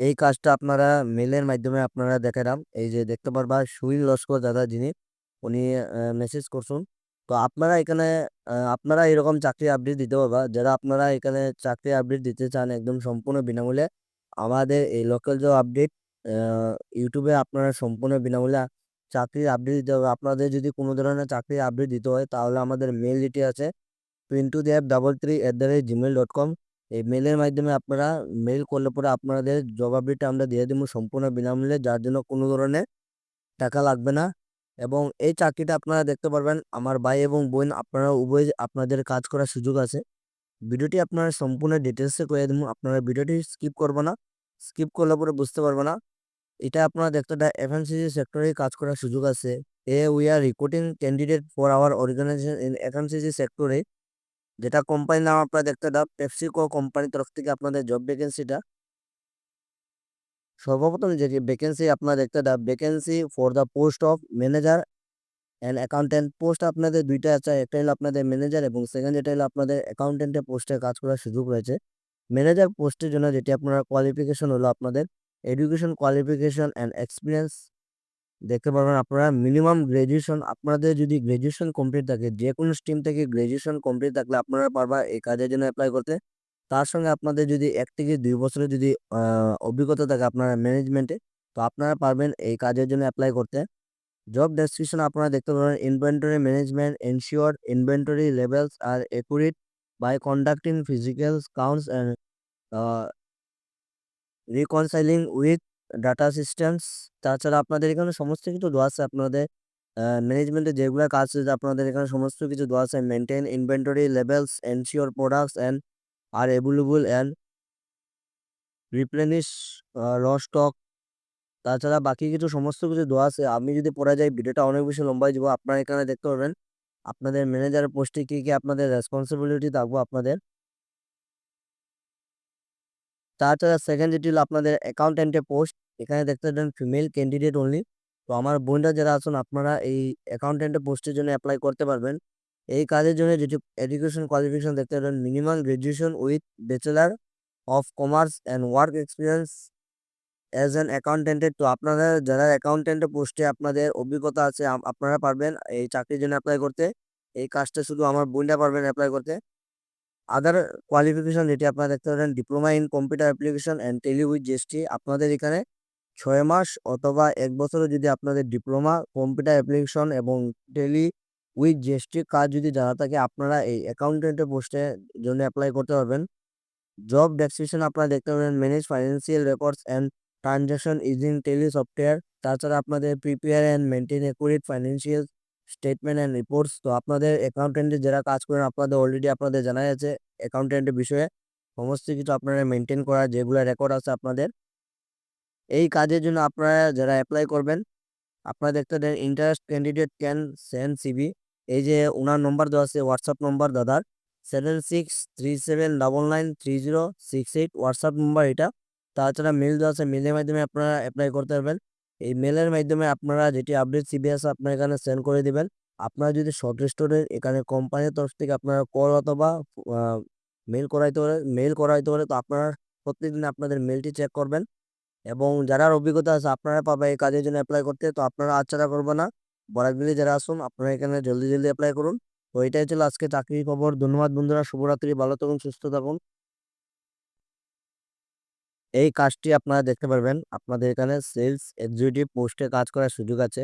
এই কাজটা আপনারা মেলের মাধ্যমে আপনারা দেখালাম এই যে দেখতে পারবা সুইল লস্কর দাদা যিনি, উনি মেসেজ করছুন তো আপনারা এখানে আপনারা এরকম চাকরি আপডেট দিতে পারবা। যারা আপনারা এখানে চাকরি আপডেট দিতে চান একদম সম্পূর্ণ বিনামূল্যে, আমাদের এই লোকাল জব আপডেট ইউটিউবে আপনারা সম্পূর্ণ বিনামূল্যে চাকরির আপডেট দিতে হবে আপনাদের যদি কোনো ধরনের চাকরির আপডেট দিতে হয়, তাহলে আমাদের মেল যেটি আছে। Pintu Deb double three at the rate Gmail dot com এই মেলের মাধ্যমে আপনারা মেল করলে পরে আপনাদের জব আপডেটটা আমরা দিয়ে দেবো সম্পূর্ণ বিনামূল্যে, যার জন্য কোনো ধরনের টাকা লাগবে না। এবং এই চাকরিটা আপনারা দেখতে পারবেন, আমার ভাই এবং বোন আপনারা উভয় আপনাদের কাজ করার সুযোগ আছে। ভিডিওটি আপনারা সম্পূর্ণ ডিটেলসে করে দেবো, আপনারা ভিডিওটি স্কিপ করব না। স্কিপ করলে পরে বুঝতে পারব না। এটা আপনারা দেখতে এফএমসিজি সেক্টরে কাজ করার সুযোগ আছে। এ we are recruiting candidate for our organization in FMCG সেক্টরে যেটা কোম্পানির নাম আপনারা দেখতে দাও পেপসিকো কোম্পানির তরফ থেকে আপনাদের জব ভ্যাকেন্সিটা সর্বপ্রথম যে ভ্যাকেন্সি আপনারা দেখতে দাও vacancy for the post of manager and accountant post আপনাদের দুইটা আছে, একটা হলো আপনাদের ম্যানেজার এবং সেকেন্ড যেটা হলো আপনাদের অ্যাকাউন্টেন্টের পোস্টে কাজ করার সুযোগ রয়েছে। ম্যানেজার পোস্টের জন্য যেটি আপনার কোয়ালিফিকেশন হলো আপনাদের এডুকেশন কোয়ালিফিকেশন অ্যান্ড এক্সপিরিয়েন্স দেখতে পারবেন আপনারা মিনিমাম গ্র্যাজুয়েশন আপনাদের যদি গ্র্যাজুয়েশন কমপ্লিট থাকে যে কোনো স্ট্রিম থেকে গ্র্যাজুয়েশন কমপ্লিট থাকলে আপনারা পারবা এই কাজের জন্য অ্যাপ্লাই করতে। তার সঙ্গে আপনাদের যদি এক থেকে দুই বছরের যদি অভিজ্ঞতা থাকে আপনারা ম্যানেজমেন্টে তো আপনারা পারবেন এই কাজের জন্য অ্যাপ্লাই করতে। জব ডেসক্রিপশন আপনারা দেখতে পারেন inventory management ensure inventory levels are accurate by conducting physical counts and reconciling with data systems তাছাড়া আপনাদের এখানে সমস্ত কিছু দেওয়া আছে আপনাদের ম্যানেজমেন্টে যেগুলো কাজ আছে, আপনাদের এখানে সমস্ত কিছু দেওয়া আছে maintain inventory levels ensure products and are available and replenish র স্টক তাছাড়া বাকি কিছু সমস্ত কিছু দেওয়া আছে, আমি যদি পড়া যাই, ভিডিওটা অনেক বেশি লম্বাই যাব, আপনারা এখানে দেখতে পারবেন, আপনাদের ম্যানেজার পোস্টে কী কী আপনাদের রেসপন্সিবিলিটি থাকব, আপনাদের তাছাড়া সেকেন্ড যেটি হলো আপনাদের অ্যাকাউন্টেন্টের পোস্ট এখানে দেখতে পাবেন ফিমেল ক্যান্ডিডেট অনলি তো আমার বোনরা যারা আছেন, আপনারা এই অ্যাকাউন্টেন্টের পোস্টের জন্য অ্যাপ্লাই করতে পারবেন। এই কাজের জন্য যেটি এডুকেশন কোয়ালিফিকেশন দেখতে পাবেন minimum graduation with bachelor of commerce and work experience as an অ্যাকাউন্টেন্টের তো আপনারা যারা অ্যাকাউন্টেন্টের পোস্টে আপনাদের অভিজ্ঞতা আছে আপনারা পারবেন এই চাকরির জন্য অ্যাপ্লাই করতে। এই কাজটা শুধু আমার বোনরা পারবেন অ্যাপ্লাই করতে। আদার কোয়ালিফিকেশন যেটি আপনারা দেখতে পারেন diploma in computer application and Tally with GST আপনাদের এখানে ছয় মাস অথবা এক বছরে যদি আপনাদের ডিপ্লোমা কম্পিউটার অ্যাপ্লিকেশন এবং টেলি উইথ জিএসটি কাজ যদি জানা থাকে, আপনারা এই অ্যাকাউন্টেন্টের পোস্টে জন্য অ্যাপ্লাই করতে পারবেন। জব ডেসক্রিপশন আপনারা দেখতে পাবেন manage financial records and transaction using Tally software তাছাড়া আপনাদের prepare and maintain accurate financial statement and reports তো আপনাদের অ্যাকাউন্টেন্টের যারা কাজ করেন, আপনাদের অলরেডি আপনাদের জানা আছে অ্যাকাউন্টেন্টের বিষয়ে। সমস্ত কিছু আপনারা মেনটেন করা, যেগুলো রেকর্ড আছে আপনাদের। এই কাজের জন্য আপনারা যারা অ্যাপ্লাই করবেন, আপনারা দেখতে দেন interest candidate can send CV এই যে ওনার নম্বর দেওয়া আছে হোয়াটসঅ্যাপ নম্বর দাদার। Seven six three seven double nine three zero six eight WhatsApp number এটা। তাছাড়া মেল দেওয়া আছে মেলের মাধ্যমে আপনারা অ্যাপ্লাই করতে পারবেন। এই মেলের মাধ্যমে আপনারা যেটি আপডেট সিবি আছে আপনার এখানে সেন্ড করে দিবেন। আপনারা যদি শর্ট লিস্টের এখানে কোম্পানির তরফ থেকে আপনারা কল অথবা মেল করাইতে পারে মেল করাইতে পারে তো আপনারা প্রত্যেকদিন আপনাদের মেলটি চেক করবেন। এবং যারা অভিজ্ঞতা আছে, আপনারা পাবে এই কাজের জন্য অ্যাপ্লাই করতে, তো আপনারা আচ্ছাড়া করবে না। বরাকবিলি যারা আসুন, আপনারা এখানে জলদি জলদি অ্যাপ্লাই করুন। তো এটাই ছিল আজকে চাকরির খবর। ধন্যবাদ বন্ধুরা, শুভরাত্রি, ভালো থাকুন, সুস্থ থাকুন। এই কাজটি আপনারা দেখতে পারবেন। আপনাদের এখানে সেলস এক্সিকিউটিভ পোস্টে কাজ করার সুযোগ আছে।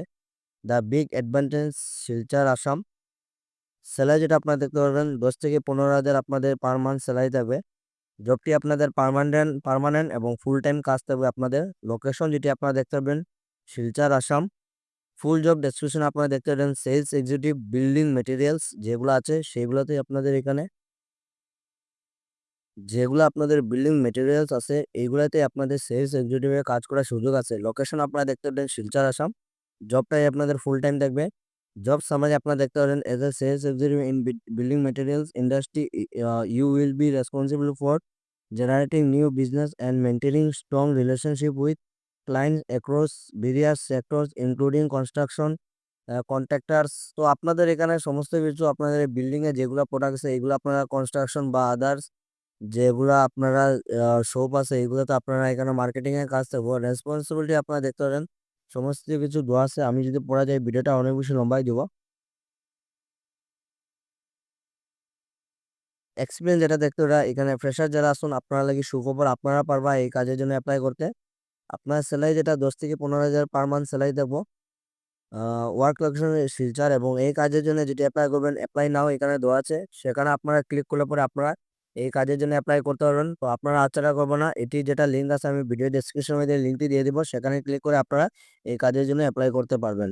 The big advantage Silchar Assam salary যেটা আপনারা দেখতে পারবেন, দশ থেকে পনেরো হাজার আপনাদের পার মান্থ স্যালারি থাকবে। জবটি আপনাদের পারমানেন্ট পারমানেন্ট এবং ফুল টাইম কাজ থাকবে আপনাদের। লোকেশন যেটি আপনারা দেখতে পারবেন Silchar Assam full job description আপনারা দেখতে পাবেন সেলস এক্সিকিউটিভ বিল্ডিং মেটেরিয়ালস যেগুলো আছে সেগুলোতেই আপনাদের এখানে যেগুলো আপনাদের বিল্ডিং মেটেরিয়ালস আছে, এইগুলাতে আপনাদের সেলস এক্সিকিউটিভের কাজ করার সুযোগ আছে। লোকেশন আপনারা দেখতে পাবেন শিলচর আসাম। জবটাই আপনাদের ফুল টাইম থাকবে। জব সামারি আপনারা দেখতে পারেন as a sales executive in building materials industry you will be responsible for generating new business and maintaining strong relationship with clients across various sectors including construction contractors তো আপনাদের এখানে সমস্ত কিছু আপনাদের বিল্ডিংয়ে যেগুলো প্রোডাক্ট আছে এগুলো আপনারা কনস্ট্রাকশন বা আদার্স যেগুলা আপনারা শপ আছে এগুলোতে আপনারা এখানে মার্কেটিং এর কাজ থাকবে। রেসপনসিবিলিটি আপনারা দেখতে পারেন। সমস্ত কিছু দোয়া আছে। আমি যদি পড়া যাই ভিডিওটা অনেক বেশি লম্বাই দিব। এক্সপিরিয়েন্স যেটা দেখতে ওরা এখানে ফ্রেশার যারা আসুন আপনারা লাগি সুখবর আপনারা পারবা এই কাজের জন্য এপ্লাই করতে। আপনার সেলারি যেটা ১০ থেকে ১৫,০০০ পার মান্থ থাকব। আ ওয়ার্ক লোকেশন শিলচর এবং এই কাজের জন্য যেটি এপ্লাই করবেন এপ্লাই নাও এখানে দেওয়া আছে। সেখানে আপনারা ক্লিক করলে পরে আপনারা এই কাজের জন্য অ্যাপ্লাই করতে পারবেন। তো আপনারা আচ্ছাটা করব না। এটি যেটা লিঙ্ক আছে, আমি ভিডিও ডিসক্রিপশনে মধ্যে লিঙ্কটি দিয়ে দিব। সেখানে ক্লিক করে আপনারা এই কাজের জন্য অ্যাপ্লাই করতে পারবেন।